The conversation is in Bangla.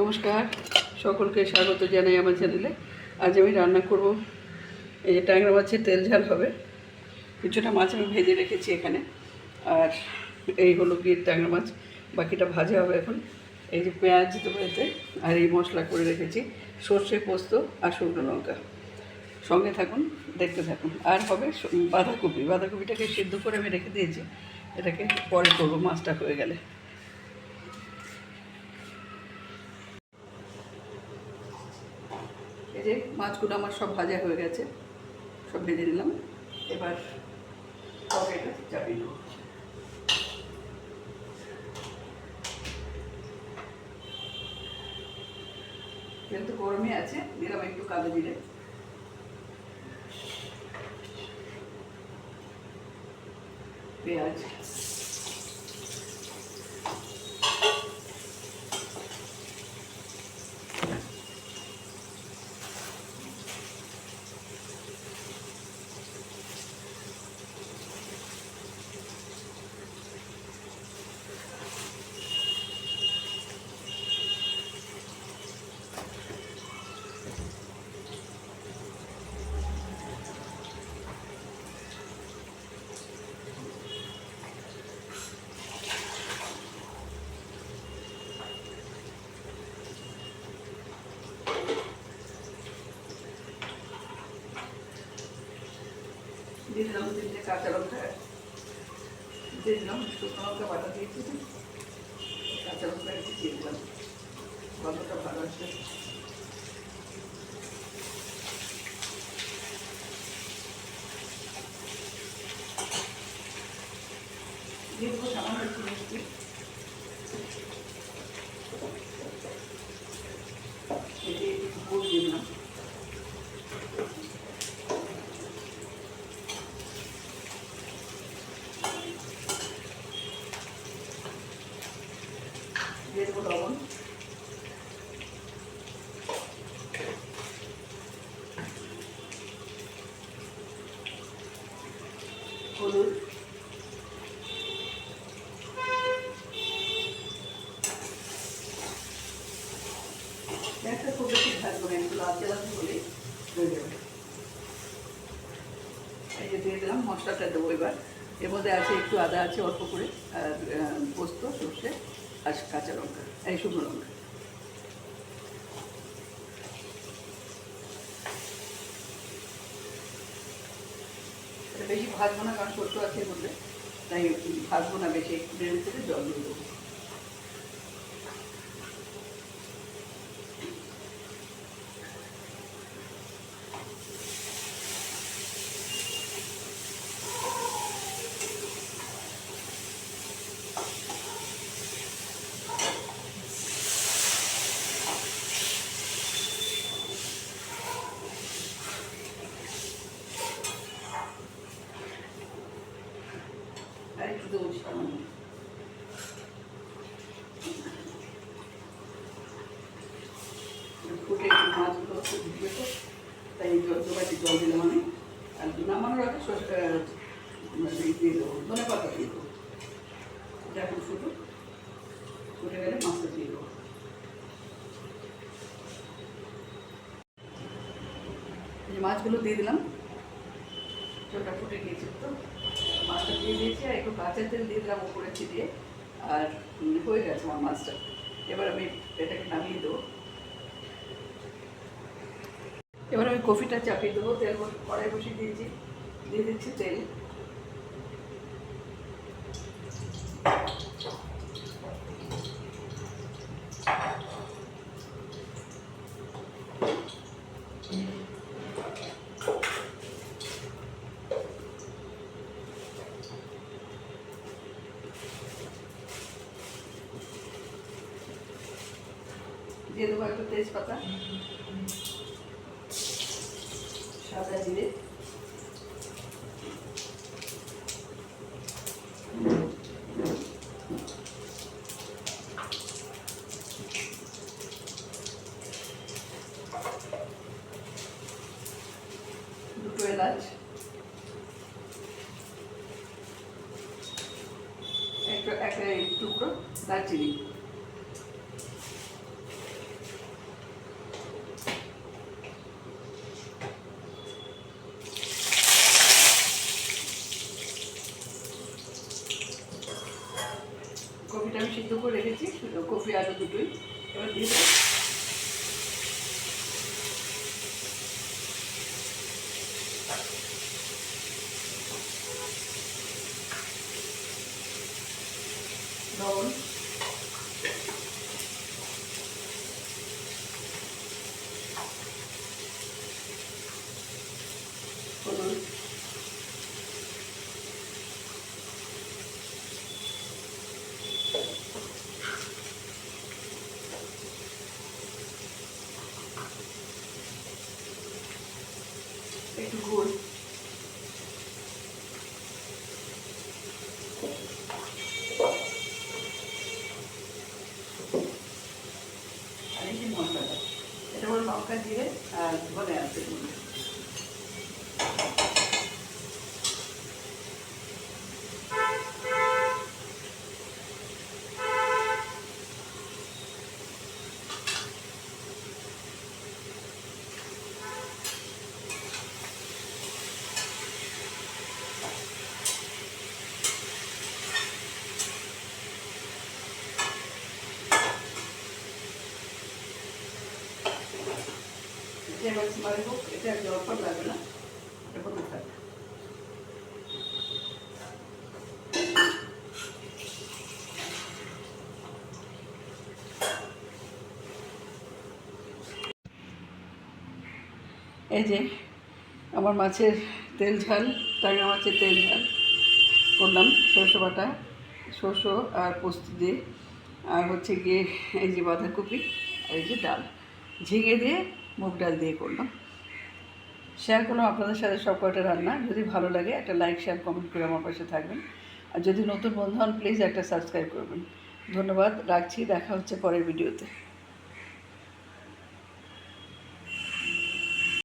নমস্কার, সকলকে স্বাগত জানাই আমার চ্যানেলে আজ আমি রান্না করব, এই যে ট্যাংরা মাছের তেল ঝাল হবে। কিছুটা মাছ আমি ভেজে রেখেছি এখানে। আর এই হলো গিয়ে ট্যাংরা মাছ, বাকিটা ভাজা হবে এখন। এই যে পেঁয়াজ দেবো এতে, আর এই মশলা করে রেখেছি, সর্ষে পোস্ত আর শুকনো লঙ্কা। সঙ্গে থাকুন, দেখতে থাকুন। আর হবে বাঁধাকপি। বাঁধাকপিটাকে সিদ্ধ করে আমি রেখে দিয়েছি। এটাকে পরে করব, মাছটা হয়ে গেলে। যে মাছগুলো আমার সব ভাজা হয়ে গেছে, সব ভেজে নিলাম। এবার তরকারিটা চাপিয়ে গরমই আছে, দিলাম একটু কালো জিরে। পেঁয়াজ। দিলাম তিনটে কাঁচা লঙ্কা দিয়ে দিলাম শুকনো লঙ্কা বাটা দিয়েছি কাঁচা লঙ্কা একটু দিয়ে দিলাম গন্ধটা ভালো আছে দিয়ে দেবো সামান্য একটু মিষ্টি এই যে একটু গুড় দিয়ে দিলাম দিয়ে দেবো লবণ হলুদ। খুব বেশি ভাজবো না একটু যাবে এই যে দিয়ে দিলাম, মশলাটা দেবো এবার। এর মধ্যে আছে একটু আদা আছে, অল্প করে, আর পোস্ত, সর্ষে, আর কাঁচা লঙ্কা, এই শুকনো লঙ্কা। বেশি ভাজবো না, কারণ সত্য আছে বললে। তাই ভাজবো না, বেশি একটু নেড়ে থেকে জল দিয়ে দেবো আর একটু দেবো সামান্য ফুটে একটু মাছগুলো একটু ঢুকে তো তাই জল দিলাম আমি আর নামানোর আগে সরষে দিয়ে দেবো, ধনে পাতা দিয়ে দেবো। এটা এখন ফুটুক, ফুটে গেলে মাছটা দিয়ে দেবো। মাছগুলো দিয়ে দিলাম। জলটা ফুটে গিয়েছে তো। মাছটা দিয়ে দিয়েছি আর একটু কাঁচা তেল দিয়ে দিলাম উপরে ছিটিয়ে। আর হয়ে গেছে আমার মাছটা। এবার আমি এটাকে নামিয়ে দেবো। এবার আমি কফিটা চাপিয়ে দেবো, তেল কড়াই বসিয়ে দিয়েছি, দিয়ে দিচ্ছি তেল। দিয়ে দেবো একটু তেজপাতা। সাদা জিরে। দুটো এলাচ। একটা একটা টুকরো দারচিনি। করে রেখেছি কপি আলু দুটোই। এবার দিয়ে লঙ্কা জিরে আর ধনে আছে হোক এটা জলপান লাগবে না এই যে, আমার মাছের তেল ঝাল, টাঙ্গা মাছের তেল ঝাল। করলাম সরষে বাটা শস্য আর পোস্ত দিয়ে। আর হচ্ছে গিয়ে এই যে বাঁধাকপি আর এই যে ডাল। ঝিঙে দিয়ে মুগ ডাল দিয়ে করলাম। শেয়ার করলাম আপনাদের সাথে সব কয়টা রান্না। যদি ভালো লাগে, একটা লাইক শেয়ার কমেন্ট করে আমার পাশে থাকবেন। আর যদি নতুন বন্ধু হন প্লিজ একটা সাবস্ক্রাইব করবেন। ধন্যবাদ, রাখছি। দেখা হচ্ছে পরের ভিডিওতে